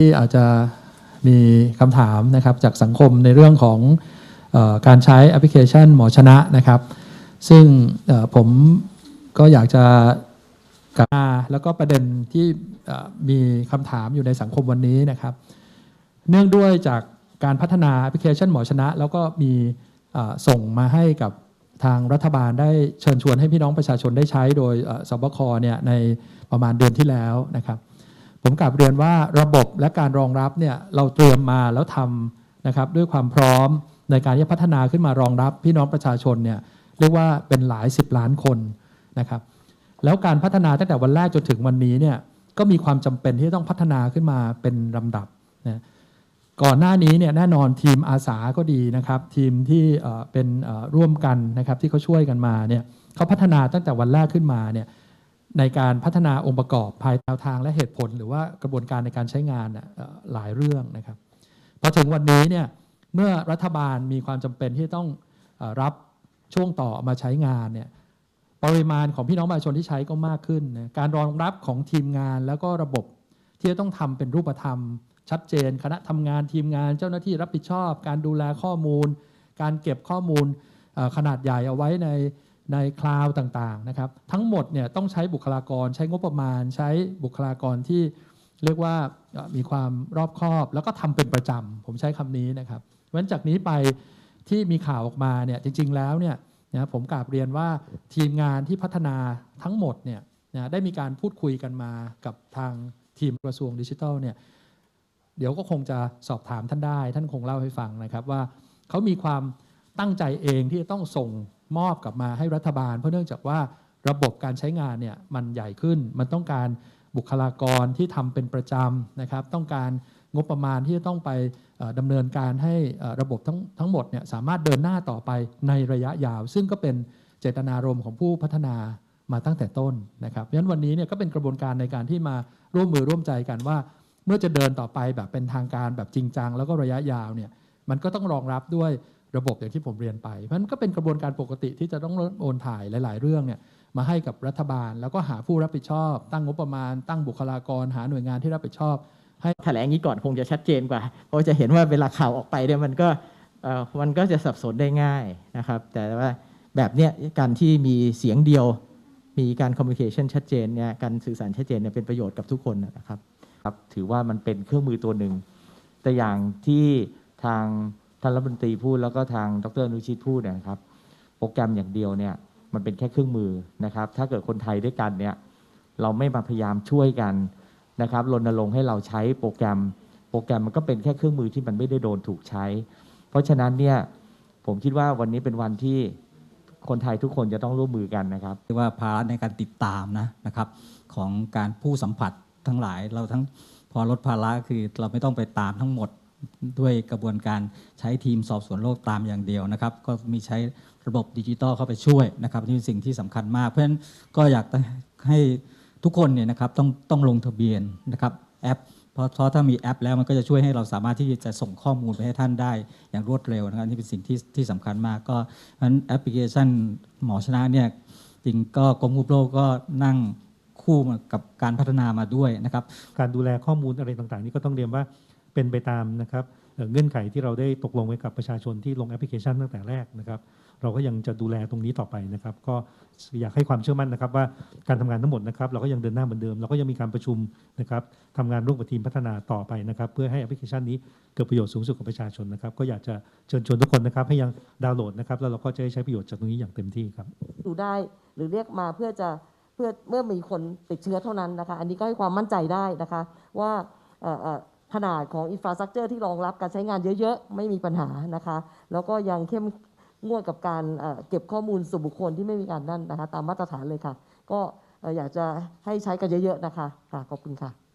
ที่อาจจะมีคำถามนะครับจากสังคมในเรื่องของออการใช้แอปพลิเคชันหมอชนะนะครับ ซึ่งผมก็อยากจะกลับมาแล้วก็ประเด็นที่มีคำถามอยู่ในสังคมวันนี้นะครับ เนื่องด้วยจากการพัฒนาแอปพลิเคชันหมอชนะ แล้วก็มีส่งมาให้กับทางรัฐบาลได้เชิญชวนให้พี่น้องประชาชนได้ใช้โดยสบคเนี่ยในประมาณเดือนที่แล้วนะครับ ผมกลับเรียนว่าระบบและการรองรับเนี่ยเราเตรียมมาแล้วทำนะครับด้วยความพร้อมในการที่พัฒนาขึ้นมารองรับพี่น้องประชาชนเนี่ยเรียกว่าเป็นหลายสิบล้านคนนะครับแล้วการพัฒนาตั้งแต่วันแรกจนถึงวันนี้เนี่ยก็มีความจำเป็นที่จะต้องพัฒนาขึ้นมาเป็นลำดับนะก่อนหน้านี้เนี่ยแน่นอนทีมอาสาก็ดีนะครับทีมที่เป็นร่วมกันนะครับที่เขาช่วยกันมาเนี่ยเขาพัฒนาตั้งแต่วันแรกขึ้นมาเนี่ย ในการพัฒนาองค์ประกอบภายแนวทางและเหตุผล หรือว่ากระบวนการในการใช้งานหลายเรื่องนะครับพอถึงวันนี้เนี่ยเมื่อรัฐบาลมีความจำเป็นที่ต้องอรับช่วงต่อมาใช้งานเนี่ยปริมาณของพี่น้องประชาชนที่ใช้ก็มากขึ้นนะการรองรับของทีมงานแล้วก็ระบบที่จะต้องทำเป็นรูปธรรม ชัดเจน คณะทำงานทีมงานเจ้าหน้าที่รับผิดชอบ การดูแลข้อมูล การเก็บข้อมูลขนาดใหญ่เอาไว้ใน ในคลาวด์ต่างๆนะครับทั้งหมดเนี่ยต้องใช้บุคลากรใช้งบประมาณ ใช้บุคลากรที่เรียกว่ามีความรอบคอบ แล้วก็ทำเป็นประจำผมใช้คำนี้นะครับเพราะฉะนั้นจากนี้ไปที่มีข่าวออกมาเนี่ยจริง ๆ แล้วเนี่ยนะผมกราบเรียนว่าทีมงานที่พัฒนาทั้งหมดเนี่ยนะได้มีการพูดคุยกันมากับทางทีมกระทรวงดิจิทัลเนี่ยเดี๋ยวก็คงจะสอบถามท่านได้ ท่านคงเล่าให้ฟังนะครับว่าเขามีความตั้งใจเองที่จะต้องส่ง มอบกลับมาให้รัฐบาล เพราะเนื่องจากว่าระบบการใช้งานเนี่ยมันใหญ่ขึ้น มันต้องการบุคลากรที่ทำเป็นประจำนะครับ ต้องการงบประมาณที่จะต้องไปเอ่อดำเนินการให้ระบบทั้งทั้งหมดเนี่ยสามารถเดินหน้าต่อไปในระยะยาว ซึ่งก็เป็นเจตนารมณ์ของผู้พัฒนามาตั้งแต่ต้นนะครับเพราะฉะนั้นวันนี้เนี่ยก็เป็นกระบวนการในการที่มาร่วมมือร่วมใจกันว่า เมื่อจะเดินต่อไปแบบเป็นทางการแบบจริงจัง แล้วก็ระยะยาวเนี่ยมันก็ต้องรองรับด้วย ระบบอย่างที่ผมเรียนไป เพราะฉะนั้นก็เป็นกระบวนการปกติที่จะต้องโอนถ่ายหลาย ๆ เรื่องเนี่ยมาให้กับรัฐบาล แล้วก็หาผู้รับผิดชอบ ตั้งงบประมาณ ตั้งบุคลากร หาหน่วยงานที่รับผิดชอบแถลงอย่างนี้ก่อนคงจะชัดเจนกว่า เพราะจะเห็นว่าเวลาข่าวออกไปเนี่ยมันก็เอ่อมันก็จะสับสนได้ง่ายนะครับ แต่ว่าแบบเนี้ยการที่มีเสียงเดียว มีการคอมมิวนิเคชันชัดเจนเนี่ยการสื่อสารชัดเจนเนี่ยเป็นประโยชน์กับทุกคนนะครับครับ ถือว่ามันเป็นเครื่องมือตัวหนึ่งแต่อย่างที่ทาง ท่านรัฐมนตรีพูดแล้วก็ทางดรอนุชิตพูดนยนะครับ โปรแกรมอย่างเดียวเนี่ยมันเป็นแค่เครื่องมือนะครับ ถ้าเกิดคนไทยด้วยกันเนี่ยเราไม่มาพยายามช่วยกันนะครับรณรงค์ให้เราใช้โปรแกรม โปรแกรมมันก็เป็นแค่เครื่องมือที่มันไม่ได้โดนถูกใช้ เพราะฉะนั้นเนี่ยผมคิดว่าวันนี้เป็นวันที่คนไทยทุกคนจะต้องร่วมมือกันนะครับเรียกว่าภาระในการติดตามนะนะครับ ของการผู้สัมผัสทั้งหลายเราทั้งพอลดภาระคือเราไม่ต้องไปตามทั้งหมด ด้วยกระบวนการใช้ทีมสอบสวนโรคตามอย่างเดียวนะครับ ก็มีใช้ระบบดิจิตอลเข้าไปช่วยนะครับนี่เป็นสิ่งที่สำคัญมาก เพราะฉะนั้นก็อยากให้ทุกคนเนี่ยนะครับต้องต้องลงทะเบียนนะครับแอปเพราะเพราะถ้ามีแอปแล้วมันก็จะช่วยให้เราสามารถที่จะส่งข้อมูลไปให้ท่านได้อย่างรวดเร็วนะครับนี่เป็นสิ่งที่ที่สำคัญมากก็เพราะฉะนั้นแอปพลิเคชันหมอชนะเนี่ยจริงก็กรมควบโรคก็นั่งคู่กับการพัฒนามาด้วยนะครับ การดูแลข้อมูลอะไรต่างๆ นี่ก็ต้องเรียนว่า เป็นไปตามนะครับเงื่อนไขที่เราได้ตกลงไว้กับประชาชนที่ลงแอปพลิเคชันตั้งแต่แรกนะครับเราก็ยังจะดูแลตรงนี้ต่อไปนะครับ ก็อยากให้ความเชื่อมั่นนะครับว่าการทำงานทั้งหมดนะครับ เราก็ยังเดินหน้าเหมือนเดิม เราก็ยังมีการประชุมนะครับทำงานร่วมกับทีมพัฒนาต่อไปนะครับ เพื่อให้แอปพลิเคชันนี้เกิดประโยชน์สูงสุดกับประชาชนนะครับ ก็อยากจะเชิญชวนทุกคนนะครับ ให้ยังดาวน์โหลดนะครับ แล้วเราก็จะได้ใช้ประโยชน์จากตรงนี้อย่างเต็มที่ครับดูได้หรือเรียกมาเพื่อจะเพื่อเมื่อมีคนติดเชื้อเท่านั้นนะคะ อันนี้ก็ให้ความมั่นใจได้นะคะ ว่าเอ่อ ขนาดของอินฟราสตรักเจอร์ที่รองรับการใช้งานเยอะๆ ไม่มีปัญหานะคะ แล้วก็ยังเข้มงวดกับการเเก็บข้อมูลส่วนบุคคลที่ไม่มีการนั่นนะคะ ตามมาตรฐานเลยค่ะ ก็เอ่ออยากจะให้ใช้กันเยอะๆนะคะค่ะขอบคุณค่ะ